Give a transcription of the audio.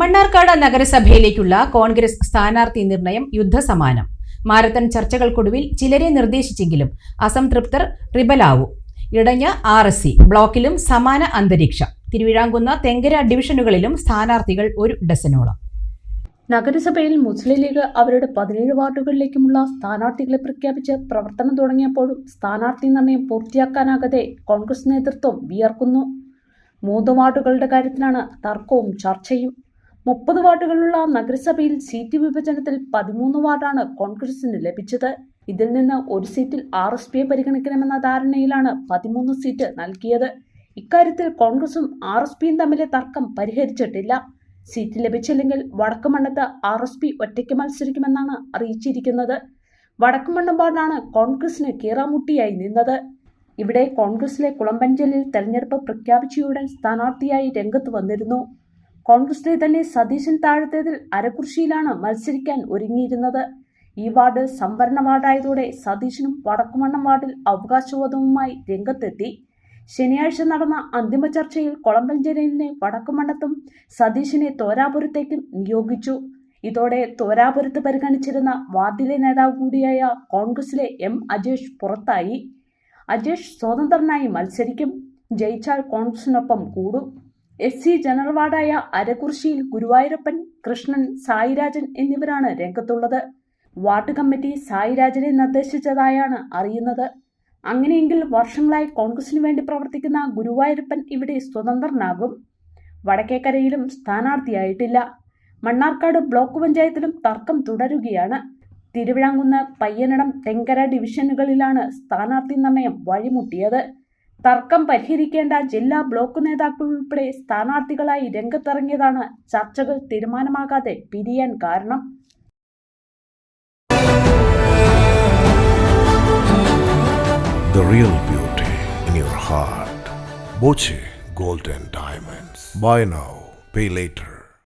മണ്ണാർക്കാട് നഗരസഭയിലേക്കുള്ള കോൺഗ്രസ് സ്ഥാനാർത്ഥി നിർണയം യുദ്ധസമാനം. മാരത്തൺ ചർച്ചകൾക്കൊടുവിൽ ചിലരെ നിർദ്ദേശിച്ചെങ്കിലും അസംതൃപ്തർ റിബലാവു. ഇടഞ്ഞ ആർ എസ് സി ബ്ലോക്കിലും സമാന അന്തരീക്ഷം. തിരുവിഴാങ്കുന്ന തെങ്കര ഡിവിഷനുകളിലും സ്ഥാനാർത്ഥികൾ ഒരു ഡസനോളം. നഗരസഭയിൽ മുസ്ലിം ലീഗ് അവരുടെ പതിനേഴ് വാർഡുകളിലേക്കുമുള്ള സ്ഥാനാർത്ഥികളെ പ്രഖ്യാപിച്ച് പ്രവർത്തനം തുടങ്ങിയപ്പോഴും സ്ഥാനാർത്ഥി നിർണയം പൂർത്തിയാക്കാനാകാതെ കോൺഗ്രസ് നേതൃത്വം വിയർക്കുന്നു. മൂന്ന് വാർഡുകളുടെ കാര്യത്തിലാണ് തർക്കവും ചർച്ചയും. മുപ്പത് വാർഡുകളുള്ള നഗരസഭയിൽ സീറ്റ് വിഭജനത്തിൽ പതിമൂന്ന് വാർഡാണ് കോൺഗ്രസിന് ലഭിച്ചത്. ഇതിൽ നിന്ന് ഒരു സീറ്റിൽ ആർ എസ് പിയെ പരിഗണിക്കണമെന്ന ധാരണയിലാണ് പതിമൂന്ന് സീറ്റ് നൽകിയത്. ഇക്കാര്യത്തിൽ കോൺഗ്രസും ആർ എസ് പിയും തമ്മിലെ തർക്കം പരിഹരിച്ചിട്ടില്ല. സീറ്റ് ലഭിച്ചില്ലെങ്കിൽ വടക്കുമണ്ണത്ത് ആർ എസ് പി ഒറ്റയ്ക്ക് മത്സരിക്കുമെന്നാണ് അറിയിച്ചിരിക്കുന്നത്. വടക്കുമണ്ണം വാർഡാണ് കോൺഗ്രസിന് കീറാമുട്ടിയായി നിന്നത്. ഇവിടെ കോൺഗ്രസിലെ കുളമ്പഞ്ചലിൽ തെരഞ്ഞെടുപ്പ് പ്രഖ്യാപിച്ചയുടൻ സ്ഥാനാർത്ഥിയായി രംഗത്ത് വന്നിരുന്നു. കോൺഗ്രസിലെ തന്നെ സതീശൻ താഴത്തേതിൽ അരക്കുറിശിയിലാണ് മത്സരിക്കാൻ ഒരുങ്ങിയിരുന്നത്. ഈ വാർഡ് സംവരണ വാർഡായതോടെ സതീശനും വടക്കുമണ്ണം വാർഡിൽ അവകാശവാദവുമായി രംഗത്തെത്തി. ശനിയാഴ്ച നടന്ന അന്തിമ ചർച്ചയിൽ കൊളമ്പൻ ജലീലിനെ വടക്കുമണ്ണത്തും സതീശിനെ തോരാപുരത്തേക്കും നിയോഗിച്ചു. ഇതോടെ തോരാപുരത്ത് പരിഗണിച്ചിരുന്ന വാർഡിലെ നേതാവ് കൂടിയായ കോൺഗ്രസിലെ എം അജേഷ് പുറത്തായി. അജേഷ് സ്വതന്ത്രനായി മത്സരിക്കും. ജയിച്ചാൽ കോൺഗ്രസിനൊപ്പം കൂടും. എസ് സി ജനറൽ വാർഡായ അരകുർശിയിൽ ഗുരുവായൂരപ്പൻ കൃഷ്ണൻ സായിരാജൻ എന്നിവരാണ് രംഗത്തുള്ളത്. വാർഡ് കമ്മിറ്റി സായിരാജനെ നിർദ്ദേശിച്ചതായാണ് അറിയുന്നത്. അങ്ങനെയെങ്കിൽ വർഷങ്ങളായി കോൺഗ്രസിനു വേണ്ടി പ്രവർത്തിക്കുന്ന ഗുരുവായൂരപ്പൻ ഇവിടെ സ്വതന്ത്രനാകും. വടക്കേക്കരയിലും സ്ഥാനാർത്ഥിയായിട്ടില്ല. മണ്ണാർക്കാട് ബ്ലോക്ക് പഞ്ചായത്തിലും തർക്കം തുടരുകയാണ്. തിരുവിഴാങ്കുന്ന് പയ്യനടം തെങ്കര ഡിവിഷനുകളിലാണ് സ്ഥാനാർത്ഥി നിർണയം വഴിമുട്ടിയത്. തർക്കം പരിഹരിക്കേണ്ട ജില്ലാ ബ്ലോക്ക് നേതാക്കൾ ഉൾപ്പെടെ സ്ഥാനാർത്ഥികളായി രംഗത്തിറങ്ങിയതാണ് ചർച്ചകൾ തീരുമാനമാകാതെ പിരിയാൻ കാരണം The real beauty in your heart. Boche Golden Diamonds. Buy now, pay later.